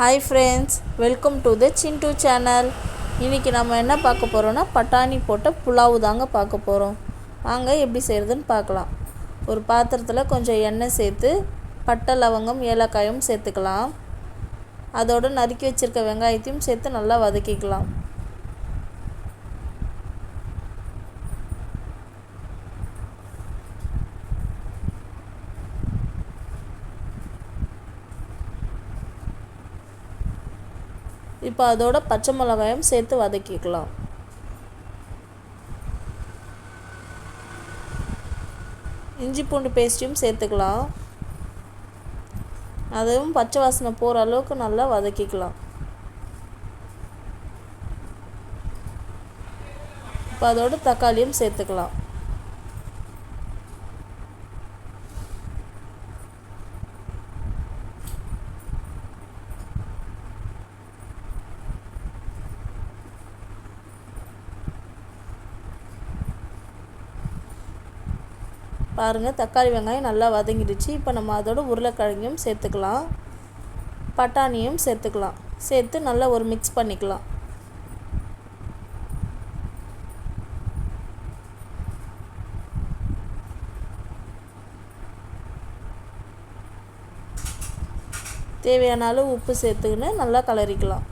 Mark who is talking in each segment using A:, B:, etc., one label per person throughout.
A: Hi friends welcome to the Chintu channel இன்றைக்கி நம்ம என்ன பார்க்க போகிறோன்னா பட்டாணி போட்ட புலாவு தாங்க பார்க்க போகிறோம் வாங்க எப்படி செய்கிறதுன்னு பார்க்கலாம். ஒரு பாத்திரத்தில் கொஞ்சம் எண்ணெய் சேர்த்து பட்டை லவங்கம் ஏலக்காயும் சேர்த்துக்கலாம். அதோடு நறுக்கி வச்சுருக்க வெங்காயத்தையும் சேர்த்து நல்லா வதக்கிக்கலாம். இப்போ அதோட பச்சை மிளகாயும் சேர்த்து வதக்கிக்கலாம். இஞ்சி பூண்டு பேஸ்ட்டையும் சேர்த்துக்கலாம். அதுவும் பச்சை வாசனை போகிற அளவுக்கு நல்லா வதக்கிக்கலாம். இப்போ அதோட தக்காளியும் சேர்த்துக்கலாம். பாருங்கள் தக்காளி வெங்காயம் நல்லா வதங்கிடுச்சு. இப்போ நம்ம அதோட உருளைக்கிழங்கையும் சேர்த்துக்கலாம். பட்டாணியும் சேர்த்துக்கலாம். சேர்த்து நல்லா ஒரு மிக்ஸ் பண்ணிக்கலாம். தேவையான அளவு உப்பு சேர்த்துக்கின்னு நல்லா கலரிக்கலாம்.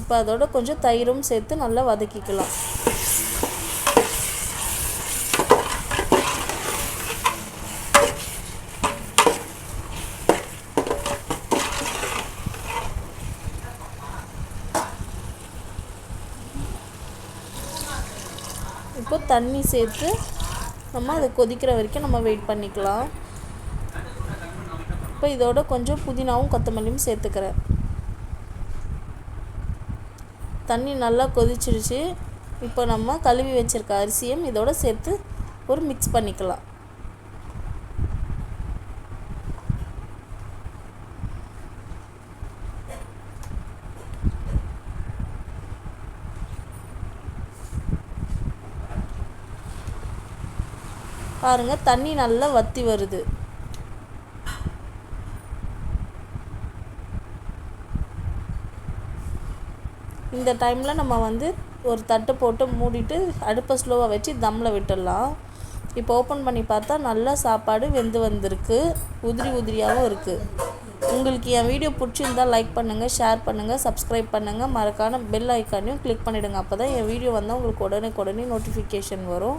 A: இப்போ அதோட கொஞ்சம் தயிரும் சேர்த்து நல்லா வதக்கிக்கலாம். இப்போ தண்ணி சேர்த்து நம்ம அதை கொதிக்கிற வரைக்கும் நம்ம வெயிட் பண்ணிக்கலாம். இப்போ இதோட கொஞ்சம் புதினாவும் கொத்தமல்லியும் சேர்த்துக்கிறேன். தண்ணி நல்லா கொதிச்சிருச்சு. இப்போ நம்ம கழுவி வச்சுருக்க அரிசியும் இதோட சேர்த்து ஒரு மிக்ஸ் பண்ணிக்கலாம். பாருங்கள் தண்ணி நல்லா வற்றி வருது. இந்த டைமில் நம்ம வந்து ஒரு தட்டு போட்டு மூடிட்டு அடுப்பை ஸ்லோவாக வச்சு தம்மில் விட்டுடலாம். இப்போ ஓப்பன் பண்ணி பார்த்தா நல்லா சாப்பாடு வெந்து வந்திருக்கு. உதிரி உதிரியாகவும் இருக்குது உங்களுக்கு என் வீடியோ பிடிச்சிருந்தால் லைக் பண்ணுங்கள் ஷேர் பண்ணுங்கள் சப்ஸ்கிரைப் பண்ணுங்கள் மறக்கான பெல் ஐக்கானையும் கிளிக் பண்ணிவிடுங்க அப்போ தான் என் வீடியோ வந்தால் உங்களுக்கு உடனே உடனே நோட்டிஃபிகேஷன் வரும்.